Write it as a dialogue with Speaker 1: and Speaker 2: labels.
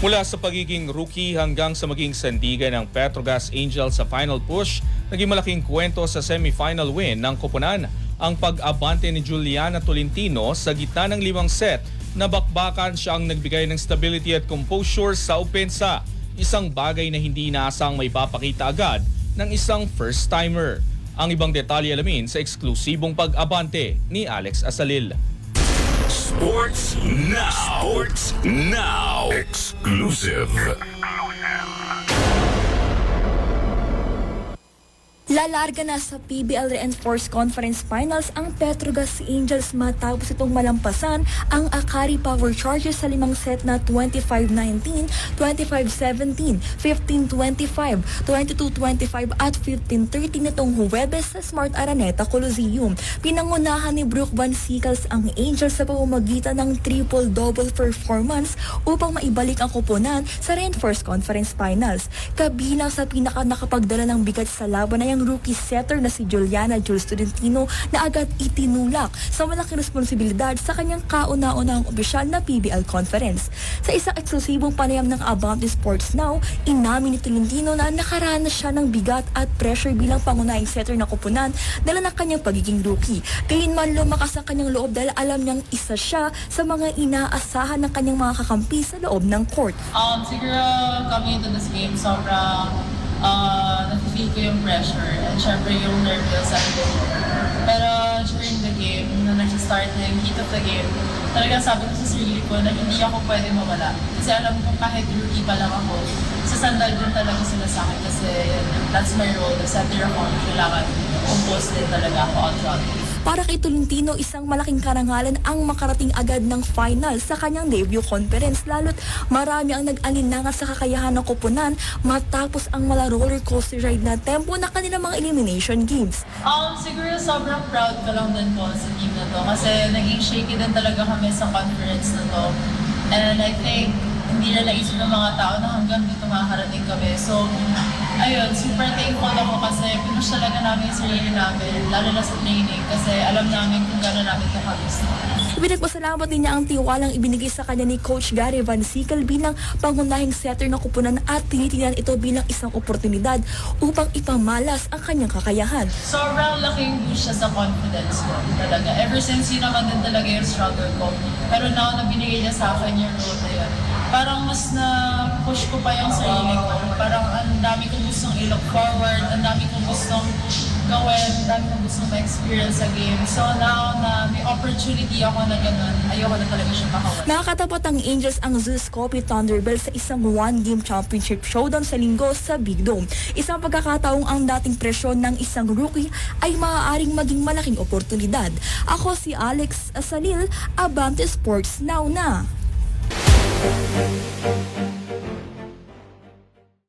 Speaker 1: Mula sa pagiging rookie hanggang sa maging sandigan ng Petrogas Angels sa final push, naging malaking kwento sa semifinal win ng Koponan ang pag-abante ni Juliana Tolentino sa gitna ng limang set na bakbakan siya ang nagbigay ng stability at composure sa opensa. Isang bagay na hindi inaasang may papakita agad ng isang first-timer. Ang ibang detalye alamin sa eksklusibong pag-abante ni Alex Asalil.
Speaker 2: Sports Now. Sports Now. Exclusive.
Speaker 3: Lalarga na sa PBL Reinforced Conference Finals ang Petrogas Angels matapos itong malampasan ang Akari Power Chargers sa limang set na 25-19, 25-17, 15-25, 22-25 at 15-13 nitong Huwebes sa Smart Araneta Coliseum. Pinangunahan ni Brooke Van Sickles ang Angels sa pamamagitan ng triple-double performance upang maibalik ang koponan sa Reinforced Conference Finals. Kabilang sa pinaka nakapagdala ng bigat sa laban ay ang rookie setter na si Juliana Jules Studentino na agad itinulak sa malaking responsibilidad sa kanyang kauna-unahang opisyal na PBL conference. Sa isang eksklusibong panayam ng Abante Sports Now, inamin ni Tolentino na nakaranas siya ng bigat at pressure bilang pangunahing setter na kupunan dala ng kanyang pagiging rookie. Gayunman lumakas ang kanyang loob dahil alam niyang isa siya sa mga inaasahan ng kanyang mga kakampi sa loob ng court.
Speaker 4: Um, siguro coming into this game, sobrang uh, nafe-feel ko yung pressure and syempre yung nervous Pero during the game, nung nag-start na yung heat of the game, talagang sabi ko sa sarili ko na hindi ako pwede mawala. Kasi alam ko kahit rookie pa lang ako, sa sandal din talaga sila sa akin kasi that's my role. The center of honor, kailangan compose din talaga ako all throughout the.
Speaker 3: Para kay Tolentino, isang malaking karangalan ang makarating agad ng final sa kanyang debut conference lalo't marami ang nag-alinlangan sa kakayahan ng koponan matapos ang mala roller coaster ride na tempo na kanilang mga elimination games.
Speaker 4: Um, siguro sobrang proud ko lang din po sa team na to kasi naging shaky din talaga kami sa conference na to. And I think hindi na naisip ng mga tao na hanggang dito makakarating kami. So, ayun, super thankful ako kasi pinush talaga namin yung sarili namin, lalo na sa training kasi alam namin kung gano'n namin ito kagusto.
Speaker 3: Pinagpasalamat din niya ang tiwalang ibinigay sa kanya ni Coach Gary Van Sickle bilang pangunahing setter ng kupunan at tinitingnan ito bilang isang oportunidad upang ipamalas ang kanyang kakayahan.
Speaker 4: Sobrang laking boost siya sa confidence ko talaga. Ever since yun naman din talaga yung struggle ko. Pero now na binigay niya sa akin yung role na yun, parang mas na push ko pa yung sarili gustong i-look forward, ang dami kong gustong gawin, ang dami kong gustong ma-experience sa game. So now na may opportunity ako na ganun, ayoko na talaga siya makawala.
Speaker 3: Nakakatapat ang Angels ang Zeus Coffee Thunderbirds sa isang one-game championship showdown sa linggo sa Big Dome. Isang pagkakataong ang dating presyon ng isang rookie ay maaaring maging malaking oportunidad. Ako si Alex Asalil, Abante Sports Now na.